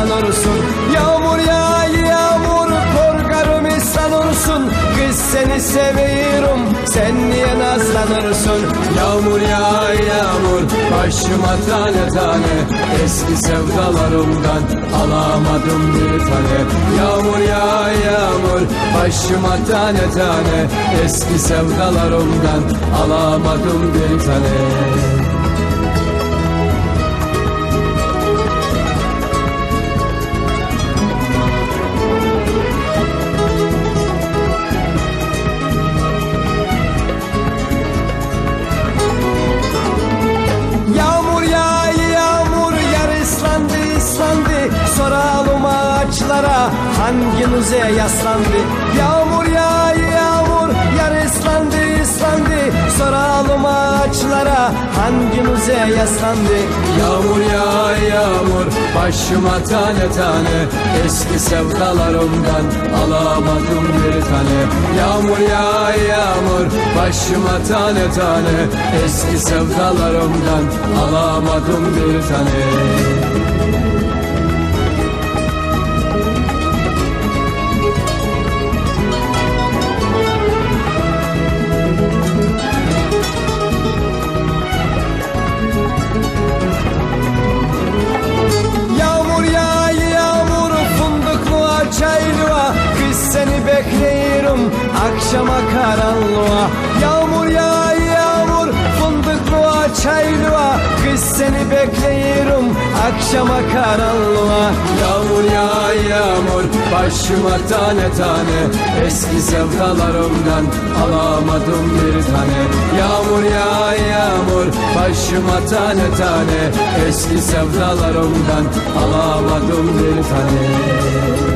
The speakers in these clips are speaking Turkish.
nazlanırsın Yağmur yağ yağmur korkarım ıslanırsın Kız seni seviyorum sen niye nazlanırsın? Yağmur yağ yağmur başıma tane tane. Eski sevdalarımdan alamadım bir tane. Yağmur yağ yağmur başıma tane tane. Eski sevdalarımdan alamadım bir tane ağaçlara hanginize yaslandı? Yağmur yağ yağmur yar ıslandı ıslandı. Soralım ağaçlara hanginize yaslandı? Yağmur yağ yağmur başıma tane tane. Eski sevdalarımdan alamadım bir tane. Yağmur yağ yağmur başıma tane tane. Eski sevdalarımdan alamadım bir tane akşama karanlığa Yağmur yağ yağmur fındıklığa çaylığa Kız seni bekleyirim akşama karanlığa. Yağmur yağ yağmur başıma tane tane. Eski sevdalarımdan alamadım bir tane. Yağmur yağ yağmur başıma tane tane. Eski sevdalarımdan alamadım bir tane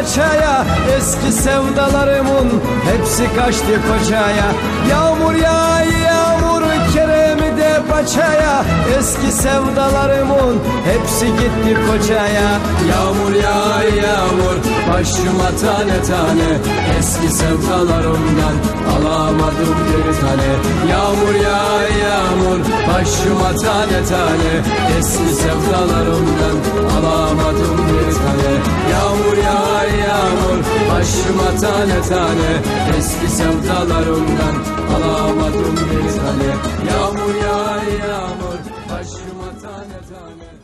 paçaya Eski sevdalarımın hepsi kaçtı kocaya. Yağmur yağ yağmur keremi de paçaya Eski sevdalarımın hepsi gitti kocaya. Yağmur yağ yağmur başıma tane tane Eski sevdalarımdan alamadım bir tane. Yağmur yağ yağmur başıma tane tane Eski sevdalarımdan alamadım bir tane başıma tane tane. Eski sevdalarımdan alamadım bir tane. Yağmur yağ yağmur başıma tane tane.